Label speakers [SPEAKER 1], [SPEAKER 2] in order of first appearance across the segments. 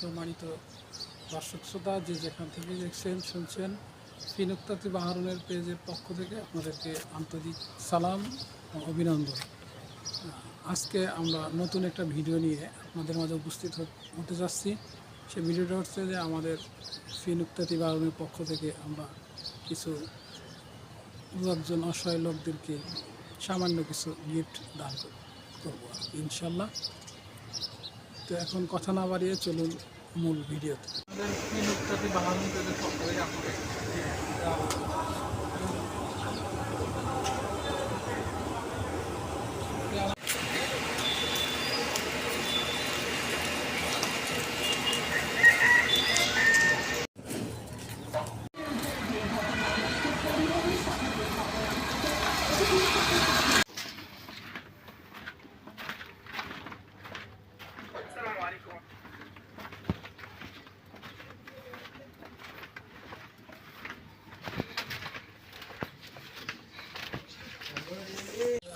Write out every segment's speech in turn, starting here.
[SPEAKER 1] সম্মানিত দর্শক শ্রোতা, যে যেখান থেকে দেখছেন, শুনছেন, ফিনুক্তাতি বাহারুনের পেজের পক্ষ থেকে আপনাদেরকে আন্তরিক সালাম অভিনন্দন। আজকে আমরা নতুন একটা ভিডিও নিয়ে আপনাদের মাঝে উপস্থিত হতে যাচ্ছি। সে ভিডিওটা হচ্ছে যে আমাদের ফিনুক্তাতি বাহারুনের পক্ষ থেকে আমরা কিছু দু একজন অসহায় লোকদেরকে সামান্য কিছু গিফট দান করব ইনশাল্লাহ। তো এখন কথা না বাড়িয়ে চলুন মূল ভিডিওতে।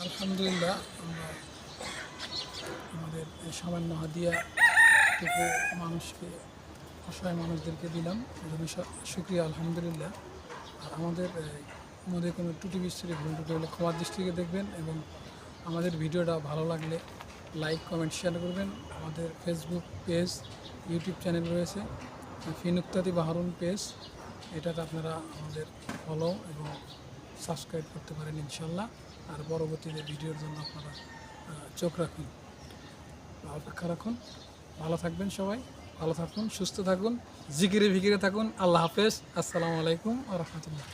[SPEAKER 1] আলহামদুলিল্লাহ, আমরা আমাদের সামান্য হাদিয়াটুকু মানুষকে, অসহায় মানুষদেরকে দিলাম। এজন্য স- শুক্রিয়া, আলহামদুলিল্লাহ। আর আমাদের মধ্যে কোনো ত্রুটি বিস্তৃতি ভুল টুটি হলে ক্ষমার দৃষ্টিকে দেখবেন এবং আমাদের ভিডিওটা ভালো লাগলে লাইক, কমেন্ট শেয়ার করবেন। আমাদের ফেসবুক পেজ ইউটিউব চ্যানেল রয়েছে। ফিনুক্তাদি বাহারুন পেজ এটাতে আপনারা আমাদের ফলো এবং সাবস্ক্রাইব করতে পারেন ইনশাল্লাহ আর পরবর্তীতে ভিডিওর জন্য আপনারা চোখ রাখুন অপেক্ষা রাখুন। ভালো থাকবেন সবাই, ভালো থাকুন, সুস্থ থাকুন, জিকিরে ভিকিরে থাকুন। আল্লাহ হাফেজ। আসসালামু আলাইকুম আ রহমতুল্লাহ।